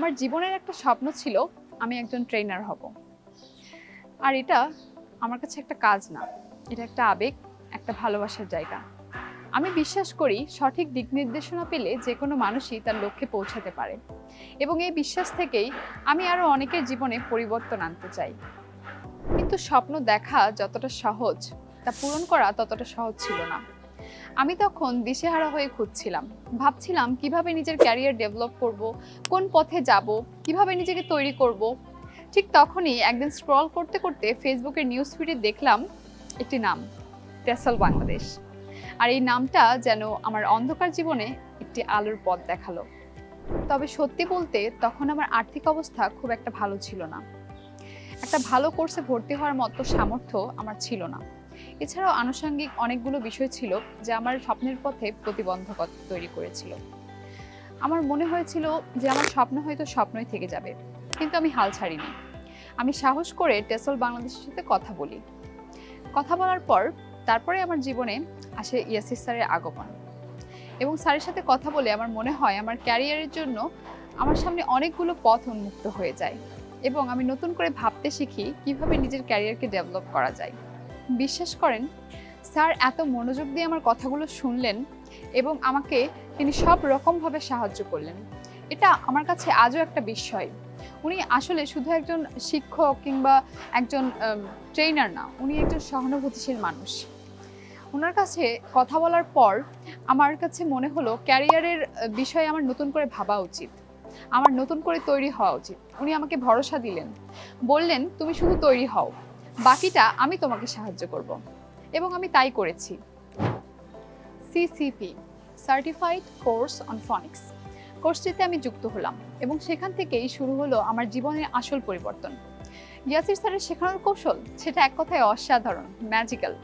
আমার জীবনের একটা স্বপ্ন ছিল আমি একজন ট্রেনার হব। আর এটা আমার কাছে একটা কাজ না। এটা একটা আবেগ, একটা ভালোবাসার জায়গা। আমি বিশ্বাস করি সঠিক দিক নির্দেশনা পেলে যে কোনো মানুষই তার লক্ষ্যে পৌঁছাতে পারে। এবং এই বিশ্বাস থেকেই আমি আরও অনেকের জীবনে পরিবর্তন আনতে চাই। কিন্তু স্বপ্ন দেখা যতটা সহজ, তা পূরণ করা ততটা সহজ ছিল না। আমি তখন দিশেহারা হয়ে খুঁজছিলাম। ভাবছিলাম, কীভাবে নিজের ক্যারিয়ার ডেভেলপ করব, কোন পথে যাব, কীভাবে নিজেকে তৈরি করব। ঠিক তখনই একদিন স্ক্রল করতে করতে ফেসবুকের নিউজ ফিডে দেখলাম একটি নাম টেসল বাংলাদেশ আর এই নামটা যেন আমার অন্ধকার জীবনে একটি আলোর পথ দেখাল। তবে সত্যি বলতে তখন আমার আর্থিক অবস্থা খুব একটা ভালো ছিল না। একটা ভালো কোর্সে ভর্তি হওয়ার মতো সামর্থ্য আমার ছিল না। এছাড়াও আনুষঙ্গিক অনেকগুলো বিষয় ছিল যা আমার স্বপ্নের পথে প্রতিবন্ধকতা তৈরি করেছিল। আমার মনে হয়েছিল যে আমার স্বপ্ন হয়তো স্বপ্নই থেকে যাবে, কিন্তু আমি হাল ছাড়িনি। আমি সাহস করে টেসল বাংলাদেশের সাথে কথা বলি। কথা বলার পর তারপরে আমার জীবনে আসে ইয়াসির স্যারের আগমন। এবং স্যারের সাথে কথা বলে আমার মনে হয় আমার ক্যারিয়ারের জন্য আমার সামনে অনেকগুলো পথ উন্মুক্ত হয়ে যায় এবং আমি নতুন করে ভাবতে শিখি কীভাবে নিজের ক্যারিয়ারকে ডেভেলপ করা যায়। বিশ্বাস করেন, স্যার এত মনোযোগ দিয়ে আমার কথাগুলো শুনলেন এবং আমাকে তিনি সব রকমভাবে সাহায্য করলেন। এটা আমার কাছে আজও একটা বিস্ময়। উনি আসলে শুধু একজন শিক্ষক কিংবা একজন ট্রেনার না, উনি একজন সহানুভূতিশীল মানুষ। ওনার কাছে কথা বলার পর আমার কাছে মনে হলো ক্যারিয়ারের বিষয়ে আমার নতুন করে ভাবা উচিত। আমার নতুন করে তৈরি হওয়া উচিত। উনি আমাকে ভরসা দিলেন। বললেন, তুমি শুধু তৈরি হও। বাকিটা আমি তোমাকে সাহায্য করব। এবং আমি তাই করেছি। CCP certified course on phonics কোর্সটিতে আমি যুক্ত হলাম এবং সেখান থেকেই শুরু হলো আমার জীবনের আসল পরিবর্তন। ইয়াসির স্যারের শেখানোর কৌশল, সেটা এক কথায় অসাধারণ ম্যাজিক্যাল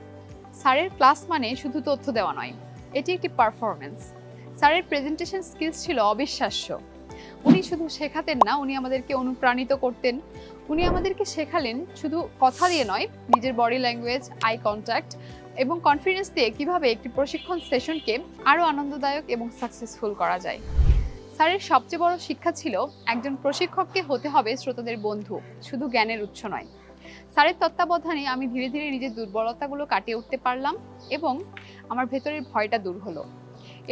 স্যারের ক্লাস মানে শুধু তথ্য দেওয়া নয়, এটি একটি পারফরমেন্স স্যারের প্রেজেন্টেশন স্কিলস ছিল অবিশ্বাস্য। উনি শুধু শেখাতেন না, উনি আমাদেরকে অনুপ্রাণিত করতেন। উনি আমাদেরকে শেখালেন শুধু কথা দিয়ে নয়, নিজের বডি ল্যাঙ্গুয়েজ আই কন্ট্যাক্ট এবং কনফিডেন্স দিয়ে কীভাবে একটি প্রশিক্ষণ সেশনকে আরও আনন্দদায়ক এবং সাকসেসফুল করা যায়। স্যারের সবচেয়ে বড় শিক্ষা ছিল, একজন প্রশিক্ষককে হতে হবে শ্রোতাদের বন্ধু, শুধু জ্ঞানের উৎস নয়। স্যারের তত্ত্বাবধানে আমি ধীরে ধীরে নিজের দুর্বলতাগুলো কাটিয়ে উঠতে পারলাম এবং আমার ভেতরের ভয়টা দূর হলো।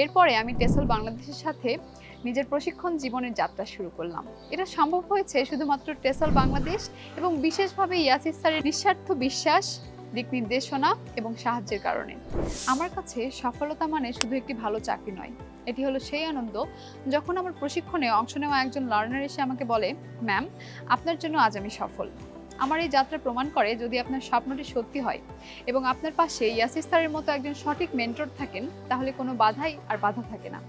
এরপরে আমি টেসল বাংলাদেশের সাথে নিজের প্রশিক্ষণ জীবনের যাত্রা শুরু করলাম। এটা সম্ভব হয়েছে শুধুমাত্র টেসল বাংলাদেশ এবং বিশেষভাবে ইয়াসির স্যারের নিঃস্বার্থ বিশ্বাস, দিক নির্দেশনা এবং সাহায্যের কারণে। আমার কাছে সফলতা মানে শুধু একটি ভালো চাকরি নয়, এটি হলো সেই আনন্দ যখন আমার প্রশিক্ষণে অংশ নেওয়া একজন লার্নার এসে আমাকে বলে, ম্যাম, আপনার জন্য আজ আমি সফল। আমার এই যাত্রা প্রমাণ করে যদি আপনার স্বপ্নটি সত্যি হয় এবং আপনার পাশে ইয়াসির স্যারের মতো একজন সঠিক মেন্টর থাকেন, তাহলে কোনো বাধাই আর বাধা থাকে না।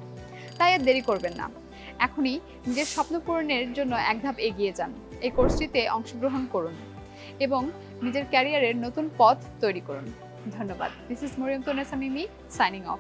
তাই আর দেরি করবেন না। এখনই নিজের স্বপ্ন পূরণের জন্য এক ধাপ এগিয়ে যান। এই কোর্সটিতে অংশগ্রহণ করুন এবং নিজের ক্যারিয়ারের নতুন পথ তৈরি করুন। ধন্যবাদ। This is Mariyam Tonesa Mimi signing off